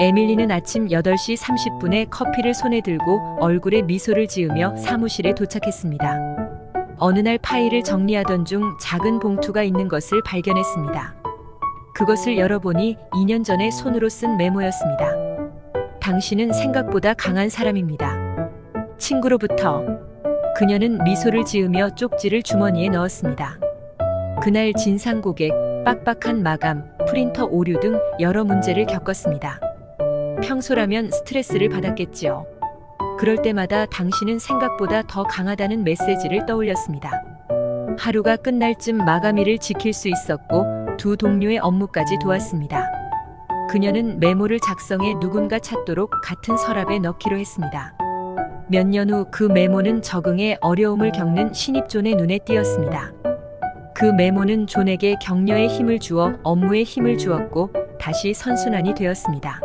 에밀리는 아침 8시 30분에 커피를 손에 들고 얼굴에 미소를 지으며 사무실에 도착했습니다. 어느 날 파일을 정리하던 중 작은 봉투가 있는 것을 발견했습니다. 그것을 열어보니 2년 전에 손으로 쓴 메모였습니다. 당신은 생각보다 강한 사람입니다. 친구로부터 그녀는 미소를 지으며 쪽지를 주머니에 넣었습니다. 그날 진상 고객, 빡빡한 마감, 프린터 오류 등 여러 문제를 겪었습니다. 평소라면 스트레스를 받았겠지요. 그럴 때마다 당신은 생각보다 더 강하다는 메시지를 떠올렸습니다. 하루가 끝날 쯤 마감일을 지킬 수 있었고 두 동료의 업무까지 도왔습니다. 그녀는 메모를 작성해 누군가 찾도록 같은 서랍에 넣기로 했습니다. 몇 년 후 그 메모는 적응에 어려움을 겪는 신입 존의 눈에 띄었습니다. 그 메모는 존에게 격려의 힘을 주어 업무에 힘을 주었고 다시 선순환이 되었습니다.